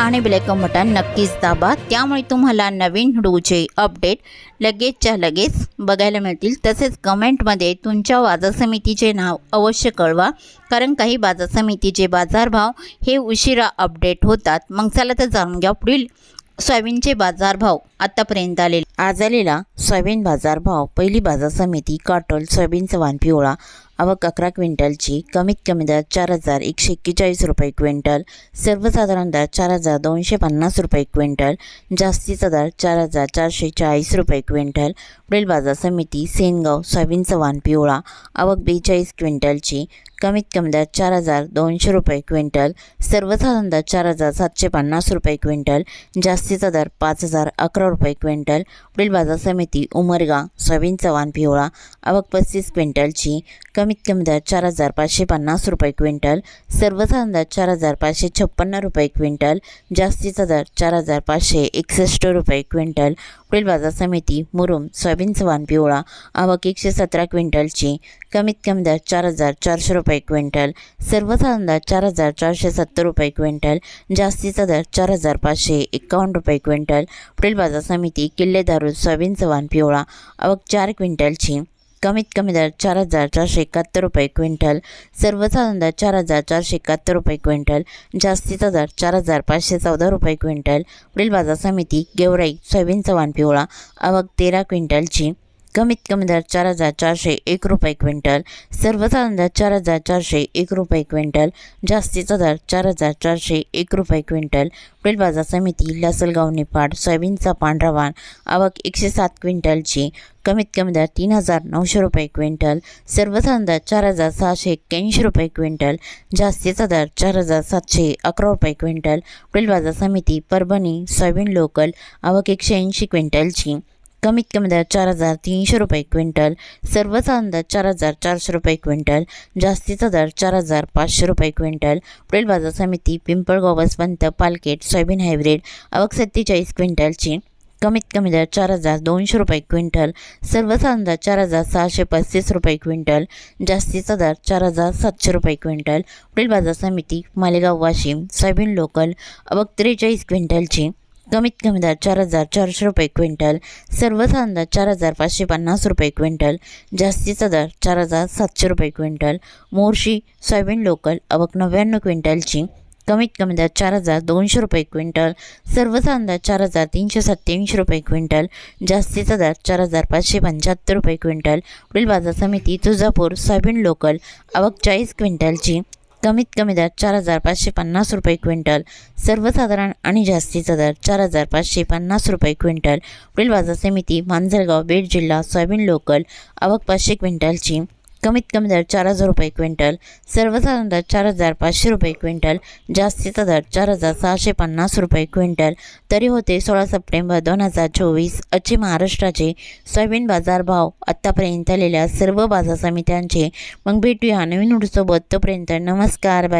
आणि bell icon button नक्कीच दाबा. त्यामुळे तुम्हाला नवीन व्हिडिओचे अपडेट लगेचच्या लगेच बघायला मिळतील. तसेच कमेंटमध्ये तुमच्या बाजार समितीचे नाव अवश्य कळवा कारण काही बाजार समितीचे बाजारभाव हे उशिरा अपडेट होतात. मग चला तर जाणून घ्या पुढील सोयाबीनचे बाजारभाव आतापर्यंत आलेले. आज आलेला सोयाबीन बाजारभाव पहिली बाजार समिती काटोल सोयाबीनचा वाण पिवळा आवक अकरा क्विंटलची कमीत कमी दर चार हजार एकशे एक्केचाळीस रुपये क्विंटल सर्वसाधारण दर चार हजार दोनशे पन्नास रुपये क्विंटल जास्तीचा दर चार हजार चारशे चाळीस रुपये क्विंटल. पुढील बाजार समिती सेनगाव सोयाबीनचा वाण पिवळा आवक बेचाळीस क्विंटलची कमीत कमी दर चार हजार दोनशे रुपये क्विंटल सर्वसाधारण दर चार हजार सातशे पन्नास रुपये क्विंटल जास्तीचा दर पाच हजार अकरा रुपये क्विंटल पुढील बाजार समिती उमरगा सोयाबीन चव्हाण पिवळा आवक पस्तीस क्विंटलची कमीत कमी दर चार हजार पाचशे पन्नास रुपये क्विंटल सर्वसाधारण दर चार हजार पाचशे छप्पन्न रुपये क्विंटल जास्तीचा दर चार हजार पाचशे एकसष्ट रुपये क्विंटल पुढील बाजार समिती मुरुम सोयाबीन वाण पिवळा आवक एकशे सतरा क्विंटलची कमीत कमी दर चार हजार चारशे रुपये क्विंटल सर्वसाधारण दर चार हजार चारशे सत्तर रुपये क्विंटल जास्तीचा दर चार हजार पाचशे एकावन्न रुपये क्विंटल. पुढील बाजार समिती किल्ले दारू सोयाबीन वाण पिवळा आवक चार क्विंटलची कमीत कमी दर चार हजार चारशे एकाहत्तर रुपये क्विंटल सर्वसाधारण दर चार हजार चारशे एकाहत्तर रुपये क्विंटल जास्तीचा दर चार हजार पाचशे चौदा रुपये क्विंटल. पुढील बाजार समिती गेवराई सोयाबीन चव्हाण पिवळा आवक तेरा क्विंटलची कमीत कमी दर चार हजार चारशे एक रुपये क्विंटल सर्वसाधारण दर चार हजार चारशे एक रुपये क्विंटल जास्तीचा दर चार हजार चारशे एक रुपये क्विंटल. पुढील बाजार समिती लासलगाव निपाड सोयाबीनचा पांढरा वाण आवक एकशे सात क्विंटलची कमीत कमी दर तीन हजार नऊशे रुपये क्विंटल सर्वसाधारण दर चार हजार सहाशे एक्क्याऐंशी रुपये क्विंटल जास्तीचा दर चार हजार सातशे अकरा रुपये क्विंटल. पुढील बाजार समिती परभणी सोयाबीन लोकल आवक एकशे ऐंशी क्विंटलची कमीत कमी दर चार हजार तीनशे रुपये क्विंटल सर्वसाधारण दर चार हजार चारशे रुपये क्विंटल जास्तीचा दर चार हजार पाचशे रुपये क्विंटल. पुढील बाजार समिती पिंपळगाव वसवंत पालकेट सोयाबीन हायब्रिड आवक सत्तेचाळीस क्विंटलची कमीत कमी दर चार हजार दोनशे रुपये क्विंटल सर्वसाधारण दर चार हजार सहाशे पस्तीस रुपये क्विंटल जास्तीचा दर चार हजार सातशे रुपये क्विंटल. पुढील बाजार समिती मालेगाव वाशिम सोयाबीन लोकल अवक त्रेचाळीस क्विंटलची कमीत कमी दर चार हजार चारशे रुपये क्विंटल सर्वसाधारण दर चार हजार पाचशे पन्नास रुपये क्विंटल जास्तीचा दर चार हजार सातशे रुपये क्विंटल मोर्शी सोयाबीन लोकल आवक नव्याण्णव क्विंटलची कमीत कमी दर चार हजार दोनशे रुपये क्विंटल सर्वसाधारण दर चार हजार तीनशे सत्त्याऐंशी रुपये क्विंटल जास्तीचा दर चार हजार पाचशे पंच्याहत्तर रुपये क्विंटल. पुढील बाजार समिती तुळजापूर सोयाबीन लोकल आवक चाळीस क्विंटलची कमीत कमी दर चार हजार पाचशे पन्नास रुपये क्विंटल. सर्वसाधारण आणि जास्तीचा दर चार हजार पाचशे पन्नास रुपये क्विंटल. पुढील बाजार समिती मांजरगाव बीड जिल्हा सोयाबीन लोकल आवक पाचशे क्विंटलची कमीत कमी दर चार हजार रुपये क्विंटल सर्वसाधारण दर चार हजार पाचशे रुपये क्विंटल जास्तीचा दर चार हजार सहाशे पन्नास रुपये क्विंटल. तरी होते सोळा सप्टेंबर दोन हजार चोवीस अचे महाराष्ट्राचे सोयाबीन बाजारभाव आत्तापर्यंत आलेल्या सर्व बाजार समित्यांचे. मग भेटूया नवीन उठसोबत तोपर्यंत नमस्कार बाय